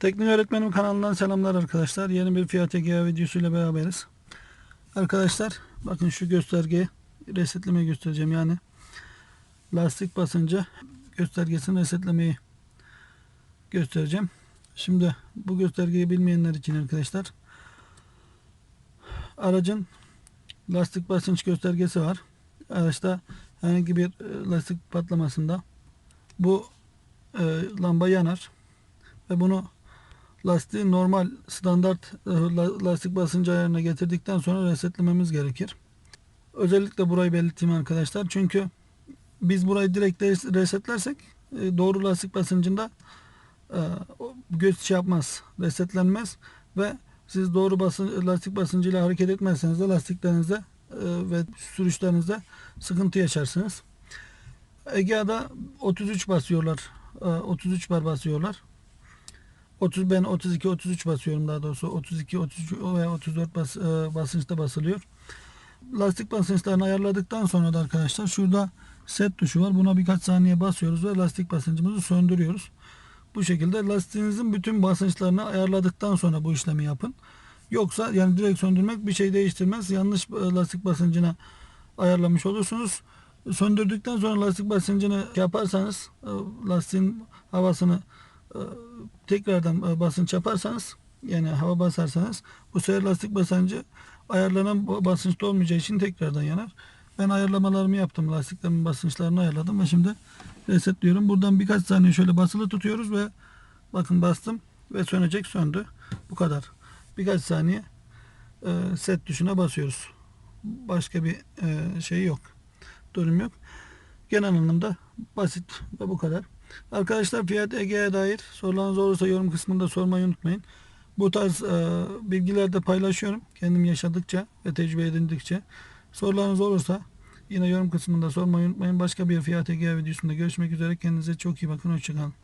Teknik Öğretmenim kanalından selamlar arkadaşlar. Yeni bir Fiat Egea videosuyla beraberiz. Arkadaşlar bakın şu göstergeyi resetleme göstereceğim. Yani lastik basınca göstergesini resetlemeyi göstereceğim. Şimdi bu göstergeyi bilmeyenler için arkadaşlar aracın lastik basınç göstergesi var. Araçta herhangi bir e, lastik patlamasında bu e, lamba yanar ve bunu lastiği normal standart e, la- lastik basıncı ayarına getirdikten sonra resetlememiz gerekir. Özellikle burayı belirteyim arkadaşlar. Çünkü biz burayı direkt res- resetlersek e, doğru lastik basıncında e, göz şey yapmaz, resetlenmez ve siz doğru basın, lastik basıncıyla hareket etmezseniz de lastiklerinizde ve sürüşlerinizde sıkıntı yaşarsınız. Egea'da 33 basıyorlar. e, 33 bar basıyorlar. 30 ben 32 33 basıyorum daha doğrusu 32 33 veya 34 bas, e, basınçta basılıyor. Lastik basınçlarını ayarladıktan sonra da arkadaşlar şurada set tuşu var. Buna birkaç saniye basıyoruz ve lastik basıncımızı söndürüyoruz. Bu şekilde lastiğinizin bütün basınçlarını ayarladıktan sonra bu işlemi yapın. Yoksa yani direkt söndürmek bir şey değiştirmez. Yanlış lastik basıncına ayarlamış olursunuz. Söndürdükten sonra lastik basıncını yaparsanız e, lastiğin havasını e, tekrardan e, basınç yaparsanız yani hava basarsanız bu sefer lastik basıncı ayarlanan ba- basınçta olmayacağı için tekrardan yanar. Ben ayarlamalarımı yaptım. Lastiklerimin basınçlarını ayarladım ve şimdi resetliyorum. Buradan birkaç saniye şöyle basılı tutuyoruz ve bakın bastım ve sönecek söndü. Bu kadar. Birkaç saniye e, set tuşuna basıyoruz. Başka bir e, şey yok. Durum yok. Genel anlamda basit ve bu kadar. Arkadaşlar Fiat Ege'ye dair sorularınız olursa yorum kısmında sormayı unutmayın. Bu tarz e, bilgiler de paylaşıyorum. Kendim yaşadıkça ve tecrübe edindikçe. Sorularınız olursa yine yorum kısmında sormayı unutmayın. Başka bir Fiat Egea videosunda görüşmek üzere. Kendinize çok iyi bakın. Hoşçakalın.